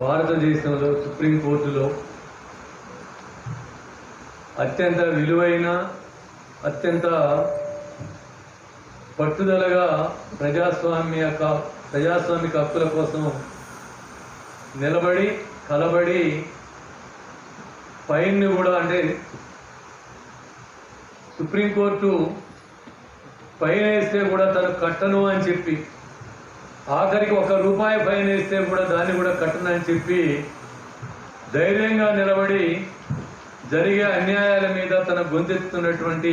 భారతదేశంలో సుప్రీంకోర్టులో అత్యంత విలువైన అత్యంత పట్టుదలగా ప్రజాస్వామ్య ప్రజాస్వామిక హక్కుల కోసం నిలబడి కలబడి ఫైన్ని కూడా అంటే సుప్రీంకోర్టు ఫైన్ వేస్తే కూడా తను కట్టను అని చెప్పి ఆఖరికి ఒక రూపాయి ఫైన్ వేస్తే కూడా దాన్ని కూడా కట్టను చెప్పి ధైర్యంగా నిలబడి జరిగే అన్యాయాల మీద తన గొంతెత్తుతున్నటువంటి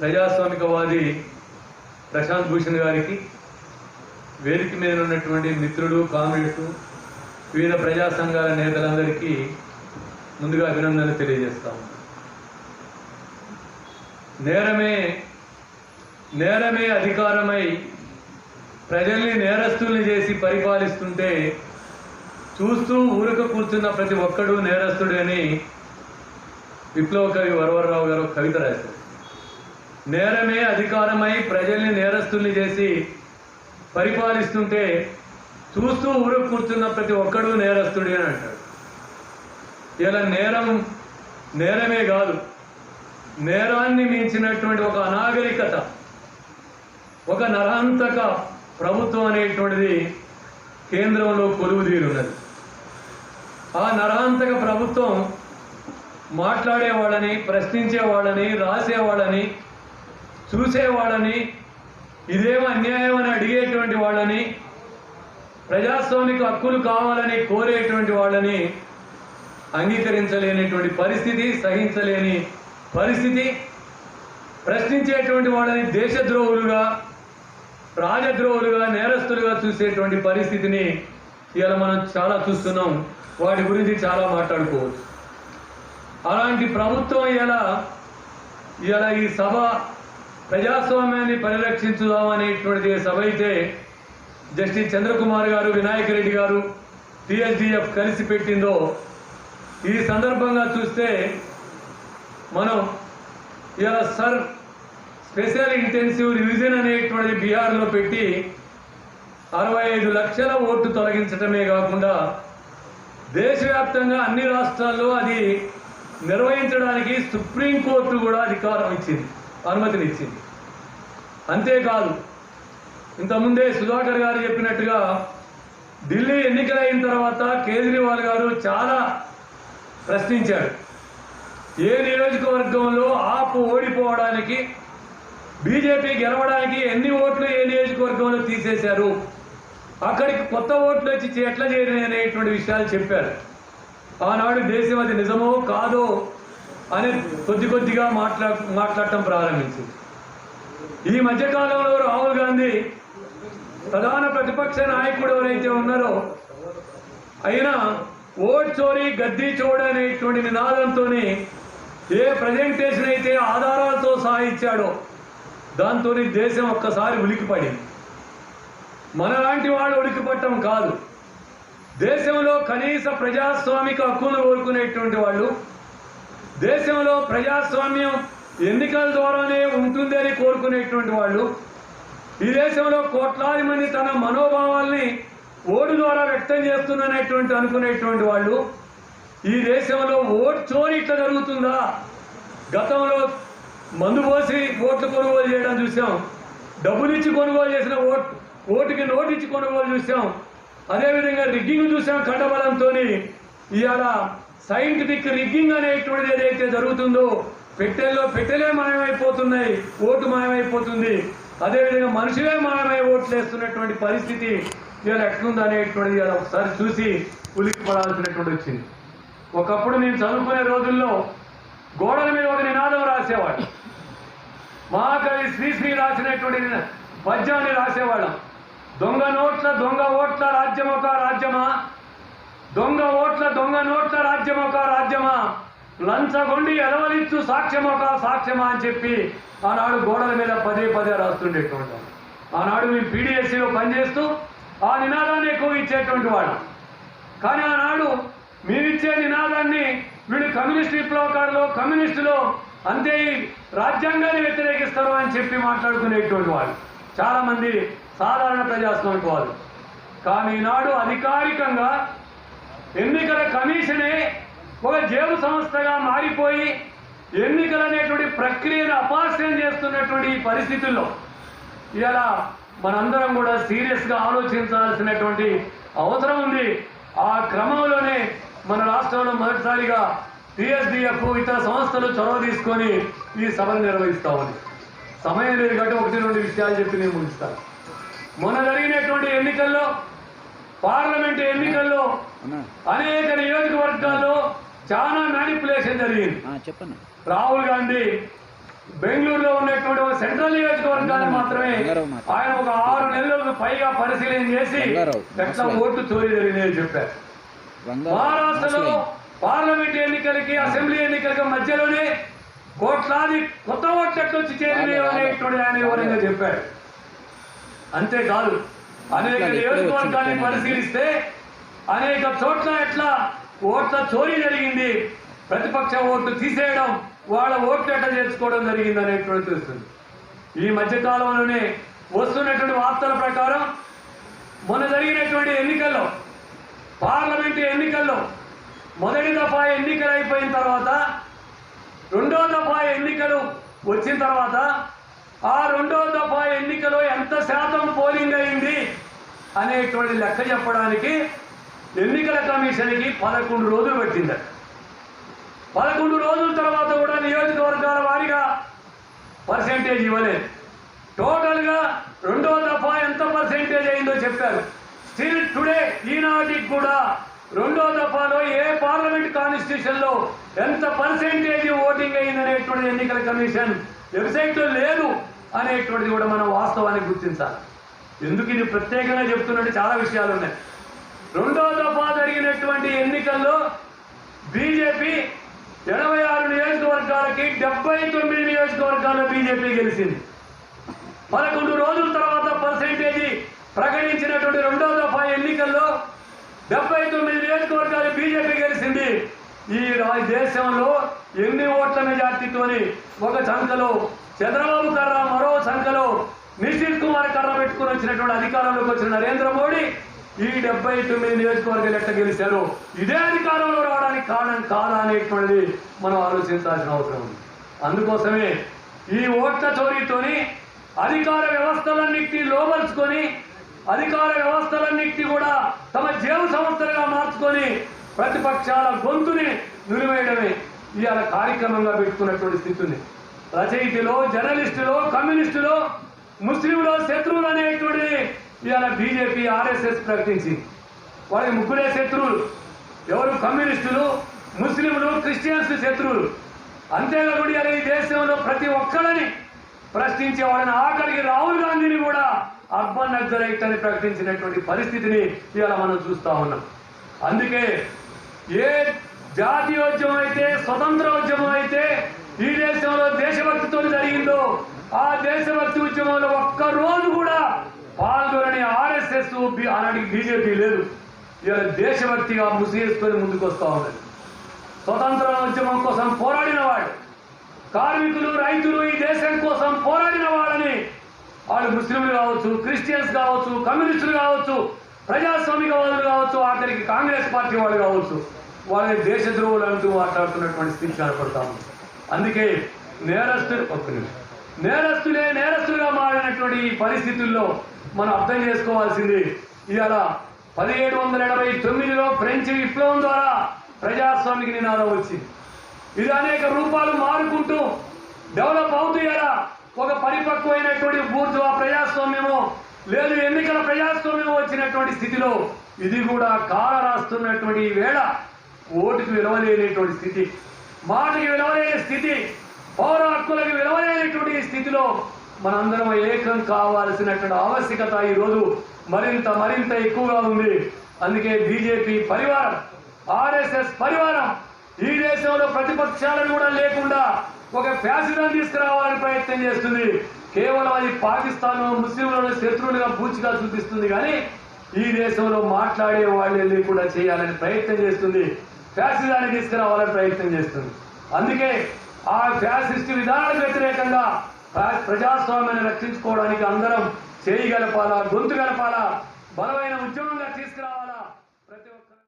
ప్రజాస్వామికవాది ప్రశాంత్ భూషణ్ గారికి వేదిక మీద ఉన్నటువంటి మిత్రుడు కామ్రేడ్స్ వివిధ ప్రజా సంఘాల నేతలందరికీ ముందుగా అభినందనలు తెలియజేస్తాము నేరమే నేరమే అధికారమై ప్రజల్ని నేరస్తుల్ని చేసి పరిపాలిస్తుంటే చూస్తూ ఊరక కూర్చున్న ప్రతి ఒక్కడూ నేరస్తుడని విప్లవ కవి వరవరరావు గారు ఒక కవిత రాశారు. నేరమే అధికారమై ప్రజల్ని నేరస్తుల్ని చేసి పరిపాలిస్తుంటే చూస్తూ ఊరక కూర్చున్న ప్రతి ఒక్కడూ నేరస్తుడే అని అంటాడు ఇలా నేరం నేరమే కాదు నేరాన్ని మించినటువంటి ఒక అనాగరికత ఒక నరాంతక ప్రభుత్వం అనేటువంటిది కేంద్రంలో కొలువు తీరున్నది ఆ నరాంతక ప్రభుత్వం మాట్లాడేవాళ్ళని ప్రశ్నించేవాళ్ళని రాసేవాళ్ళని చూసేవాళ్ళని ఇదేం అన్యాయం అని అడిగేటువంటి వాళ్ళని ప్రజాస్వామిక హక్కులు కావాలని కోరేటువంటి వాళ్ళని అంగీకరించలేనటువంటి పరిస్థితి సహించలేని పరిస్థితి. ప్రశ్నించేటువంటి వాళ్ళని దేశద్రోహులుగా రాజద్రోహులుగా నేరస్తులుగా చూసేటువంటి పరిస్థితిని ఇవాళ మనం చాలా చూస్తున్నాం. వాటి గురించి చాలా మాట్లాడుకోవచ్చు. అలాంటి ప్రభుత్వం ఇలా ఇలా ఈ సభ ప్రజాస్వామ్యాన్ని పరిరక్షించుదామనేటువంటిది సభ అయితే జస్టిస్ చంద్రకుమార్ గారు వినాయక్ రెడ్డి గారు టిఎస్డిఎఫ్ కలిసి పెట్టిందో ఈ సందర్భంగా చూస్తే మనం ఇలా సర్ స్పెషల్ ఇంటెన్సివ్ రివిజన్ అనేటువంటిది బీహార్లో పెట్టి అరవై ఐదు లక్షల ఓట్లు తొలగించడమే కాకుండా దేశవ్యాప్తంగా అన్ని రాష్ట్రాల్లో అది నిర్వహించడానికి సుప్రీంకోర్టు కూడా అధికారం ఇచ్చింది అనుమతినిచ్చింది. అంతేకాదు ఇంతకుముందే సుధాకర్ గారు చెప్పినట్టుగా ఢిల్లీ ఎన్నికలైన తర్వాత కేజ్రీవాల్ గారు చాలా ప్రశ్నించాడు ఏ నియోజకవర్గంలో ఆపు ఓడిపోవడానికి బీజేపీ గెలవడానికి ఎన్ని ఓట్లు ఏ నియోజకవర్గంలో తీసేశారు? అక్కడికి కొత్త ఓట్లు వచ్చి ఎట్లా చేయడం అనేటువంటి విషయాలు చెప్పారు. ఆనాడు దేశం అది నిజమో కాదో అని కొద్ది కొద్దిగా మాట్లా మాట్లాడటం ప్రారంభించింది. ఈ మధ్యకాలంలో రాహుల్ గాంధీ ప్రధాన ప్రతిపక్ష నాయకుడు ఎవరైతే ఉన్నారో అయినా ఓట్ చోరీ గద్దీ చోడు అనేటువంటి నినాదంతో ఏ ప్రజెంటేషన్ అయితే ఆధారాలతో సహా ఇచ్చాడో దాంతో దేశం ఒక్కసారి ఉలికిపడింది మనలాంటి వాళ్ళు ఉలికిపట్టడం కాదు. దేశంలో కనీస ప్రజాస్వామిక హక్కులు కోరుకునేటువంటి వాళ్ళు దేశంలో ప్రజాస్వామ్యం ఎన్నికల ద్వారానే ఉంటుందని కోరుకునేటువంటి వాళ్ళు ఈ దేశంలో కోట్లాది మంది తన మనోభావాల్ని ఓటు ద్వారా వ్యక్తం చేస్తున్ననేటువంటి అనుకునేటువంటి వాళ్ళు ఈ దేశంలో ఓటు చోరీ ఇట్లా జరుగుతుందా? గతంలో మందు పోసి ఓట్లు కొనుగోలు చేయడం చూసాం. డబ్బులు ఇచ్చి కొనుగోలు చేసిన ఓట్ ఓటుకి నోటు ఇచ్చి కొనుగోలు చూసాం. అదేవిధంగా రిగ్గింగ్ చూసాం కండబలంతో ఇవాళ సైంటిఫిక్ రిగ్గింగ్ అనేటువంటిది ఏదైతే జరుగుతుందో పెట్టెల్లో పెట్టెలే మాయమైపోతున్నాయి ఓటు మాయమైపోతుంది. అదేవిధంగా మనుషులే మాయమై ఓట్లు వేస్తున్నటువంటి పరిస్థితి ఇవాళ ఎట్లుంది అనేటువంటిది ఇవాళ ఒకసారి చూసి ఉలిక్కి పడాల్సినటువంటి వచ్చింది. ఒకప్పుడు నేను చదువుకునే రోజుల్లో గోడల మీద ఒక నినాదం రాసేవాడు మహాకవి శ్రీశ్రీ రాసినటువంటి పద్యాన్ని రాసేవాళ్ళం. దొంగ నోట్ల దొంగ ఓట్ల రాజ్యమొక రాజ్యమా? దొంగ ఓట్ల దొంగ నోట్ల రాజ్యమొక రాజ్యమా? లంచగొండి ఎలవలిచ్చు సాక్ష్యమొక సాక్ష్యమా అని చెప్పి ఆనాడు గోడల మీద పదే పదే రాస్తుండేటువంటి ఆనాడు మేము పీడిఎస్సీలో పనిచేస్తూ ఆ నినాదాన్ని ఎక్కువ ఇచ్చేటువంటి వాడు. కానీ ఆనాడు మీరిచ్చే నినాదాన్ని వీడు కమ్యూనిస్ట్ విప్లవకారులు కమ్యూనిస్టులు అంతే రాజ్యాంగాన్ని వ్యతిరేకిస్తారు అని చెప్పి మాట్లాడుకునేటువంటి వాళ్ళు. చాలామంది సాధారణ ప్రజాస్వామిక వాళ్ళు. కానీ ఈనాడు అధికారికంగా ఎన్నికల కమిషనే ఒక జేబు సంస్థగా మారిపోయి ఎన్నికలు అనేటువంటి ప్రక్రియను అపాస్యం చేస్తున్నటువంటి ఈ పరిస్థితుల్లో ఇలా మనందరం కూడా సీరియస్గా ఆలోచించాల్సినటువంటి అవసరం ఉంది. ఆ క్రమంలోనే మన రాష్ట్రంలో మొదటిసారిగా టీఎస్డిఎఫ్ ఇతర సంస్థలు చొరవ తీసుకొని ఈ సభను నిర్వహిస్తా ఉంది. సమయం లేదు కాబట్టి ఒకటి రెండు విషయాలు చెప్పి నేను ముగిస్తాను. మొన్న జరిగినటువంటి ఎన్నికల్లో పార్లమెంట్ ఎన్నికల్లో అనేక నియోజకవర్గాల్లో చాలా మ్యానిపులేషన్ జరిగింది. రాహుల్ గాంధీ బెంగళూరులో ఉన్నటువంటి ఒక సెంట్రల్ నియోజకవర్గాన్ని మాత్రమే ఆయన ఒక ఆరు నెలలకు పైగా పరిశీలన చేసి ఎట్లా. ఓట్లు చోరీ జరిగినాయని చెప్పారు. మహారాష్ట్రలో. పార్లమెంట్ ఎన్నికలకి అసెంబ్లీ ఎన్నికలకి మధ్యలోనే కోట్లాది కొత్త ఓట్లు ఎట్లా వచ్చి చేరినాయో అనేటువంటి ఆయన వివరంగా చెప్పారు అంతేకాదు అనేక నియోజకవర్గాన్ని పరిశీలిస్తే అనేక చోట్ల ఎట్లా ఓట్ల చోరీ జరిగింది ప్రతిపక్ష ఓట్లు తీసేయడం వాళ్ళ ఓట్లు ఎట్లా చేర్చుకోవడం జరిగింది అనేటువంటి తెలుస్తుంది. ఈ మధ్య కాలంలోనే వస్తున్నటువంటి వార్తల ప్రకారం మొన్న జరిగినటువంటి ఎన్నికల్లో పార్లమెంటు ఎన్నికల్లో మొదటి దఫా ఎన్నికలు అయిపోయిన తర్వాత రెండో దఫా ఎన్నికలు వచ్చిన తర్వాత ఆ రెండో దఫా ఎన్నికలో ఎంత శాతం పోలింగ్ అయింది అనేటువంటి లెక్క చెప్పడానికి ఎన్నికల కమిషన్కి పదకొండు రోజులు పట్టిందట పదకొండు రోజుల తర్వాత కూడా నియోజకవర్గాల వారీగా పర్సెంటేజ్ ఇవ్వలేదు. టోటల్గా రెండో దఫా ఎంత పర్సెంటేజ్ అయిందో చెప్పారు. స్టిల్ టుడే ఈనాటికి కూడా రెండో దఫాలో ఏ పార్లమెంట్ కాన్స్టిట్యూషన్లో ఎంత పర్సెంటేజ్ ఓటింగ్ అయిందనేటువంటి ఎన్నికల కమిషన్ వెబ్సైట్లో లేదు అనేటువంటిది కూడా మనం వాస్తవాన్ని గుర్తించాలి. ఎందుకు ఇది ప్రత్యేకంగా చెప్తున్నట్టు చాలా విషయాలు ఉన్నాయి. రెండో దఫా జరిగినటువంటి ఎన్నికల్లో బీజేపీ ఎనభై ఆరు నియోజకవర్గాలకి డెబ్బై తొమ్మిది నియోజకవర్గాల్లో బీజేపీ గెలిచింది. పదకొండు రోజుల తర్వాత పర్సెంటేజీ ప్రకటించినటువంటి రెండో దఫా ఎన్నికల్లో డెబ్బై తొమ్మిది నియోజకవర్గాలు బీజేపీ గెలిచింది. ఈ దేశంలో ఎన్ని ఓట్ల మెజార్టీతోని ఒక సంఖలో చంద్రబాబు కర్ర మరో సంఖలో నితీష్ కుమార్ కర్ర పెట్టుకుని వచ్చినటువంటి అధికారంలోకి వచ్చిన నరేంద్ర మోడీ ఈ డెబ్బై తొమ్మిది నియోజకవర్గాలు ఎట్ట గెలిచారు ఇదే అధికారంలో రావడానికి కారణం కాదా అనేటువంటిది మనం ఆలోచించాల్సిన అవసరం ఉంది. అందుకోసమే ఈ ఓట్ల చోరీతోని అధికార వ్యవస్థలన్నింటినీ లోబరుచుకొని అధికార వ్యవస్థలన్నింటినీ కూడా తమ జీవ సంస్థలుగా మార్చుకొని ప్రతిపక్షాల గొంతుని నిలివేయడమే ఇవాళ కార్యక్రమంగా పెట్టుకున్నటువంటి స్థితి ఉంది. రచయితలో జర్నలిస్టులో కమ్యూనిస్టులో ముస్లింలో శత్రువులు అనేటువంటిది ఇవాళ బీజేపీ ఆర్ఎస్ఎస్ ప్రకటించింది. వాళ్ళకి ముగ్గురే శత్రువులు. ఎవరు కమ్యూనిస్టులు ముస్లింలు క్రిస్టియన్స్ శత్రువులు. అంతేకాకుండా ఈ దేశంలో ప్రతి ఒక్కరిని ప్రశ్నించే వాళ్ళని ఆఖరికి రాహుల్ గాంధీని కూడా అర్బన్ నక్సలైట్ అని ప్రకటించినటువంటి పరిస్థితిని ఇవాళ మనం చూస్తా ఉన్నాం. అందుకే ఏ జాతీయోద్యమం అయితే స్వతంత్రోద్యమం అయితే ఈ దేశంలో దేశభక్తితో జరిగిందో ఆ దేశభక్తి ఉద్యమంలో ఒక్క రోజు కూడా పాల్గొనని ఆర్ఎస్ఎస్ ఆనాటికి బీజేపీ లేదు. ఇవాళ దేశభక్తిగా ముసిగేసుకొని ముందుకు వస్తూ ఉన్నది. స్వతంత్ర ఉద్యమం కోసం పోరాడిన వాడు కార్మికులు రైతులు ఈ దేశం కోసం పోరాడిన వాళ్ళని వాళ్ళు ముస్లింలు కావచ్చు క్రిస్టియన్స్ కావచ్చు కమ్యూనిస్టులు కావచ్చు ప్రజాస్వామికవాదులు కావచ్చు ఆఖరికి కాంగ్రెస్ పార్టీ వాళ్ళు కావచ్చు వాళ్ళని దేశద్రోహులు అంటూ మాట్లాడుతున్నటువంటి స్థితి కనపడతా అందుకే నేరస్తులు ఒక్క నిమిషం. నేరస్తులే నేరస్తులుగా మారినటువంటి ఈ పరిస్థితుల్లో మనం అర్థం చేసుకోవాల్సింది ఇవాళ పదిహేడు వందల ఎనభై తొమ్మిదిలో ఫ్రెంచ్ విప్లవం ద్వారా ప్రజాస్వామిక నినాదం వచ్చింది. ఇది అనేక రూపాలు మారుకుంటూ డెవలప్ అవుతూ ఎలా ఒక పరిపక్వమైనటువంటి బూర్జువా ప్రజాస్వామ్యము లేదు ఎన్నికల ప్రజాస్వామ్యం వచ్చినటువంటి స్థితిలో ఇది కూడా కాల రాస్తున్నటువంటి ఈ వేళ. ఓటుకు విలువలేనటువంటి స్థితి. మాటకి విలువలేని స్థితి. పౌర హక్కులకు విలువలేనటువంటి స్థితిలో మనందరం ఏకం కావాల్సినటువంటి ఆవశ్యకత ఈరోజు మరింత మరింత ఎక్కువగా ఉంది. అందుకే బీజేపీ పరివారం ఆర్ఎస్ఎస్ పరివారం ఈ దేశంలో ప్రతిపక్షాలను కూడా లేకుండా ఒక ఫ్యాసిజం తీసుకురావాలని ప్రయత్నం చేస్తుంది. కేవలం అది పాకిస్తాన్ ముస్లింలను శత్రువులుగా పూచిగా చూపిస్తుంది కానీ ఈ దేశంలో మాట్లాడే వాళ్ళే లేకుండా చేయాలని ప్రయత్నం చేస్తుంది. ఫ్యాసిజాన్ని తీసుకురావాలని ప్రయత్నం చేస్తుంది. అందుకే ఆ ఫ్యాసిస్ట్ విధానాలకు వ్యతిరేకంగా ప్రజాస్వామ్యాన్ని రక్షించుకోవడానికి అందరం చేయగలపాలా గొంతు గలపాలా బలమైన ఉద్యమంగా తీసుకురావాలి.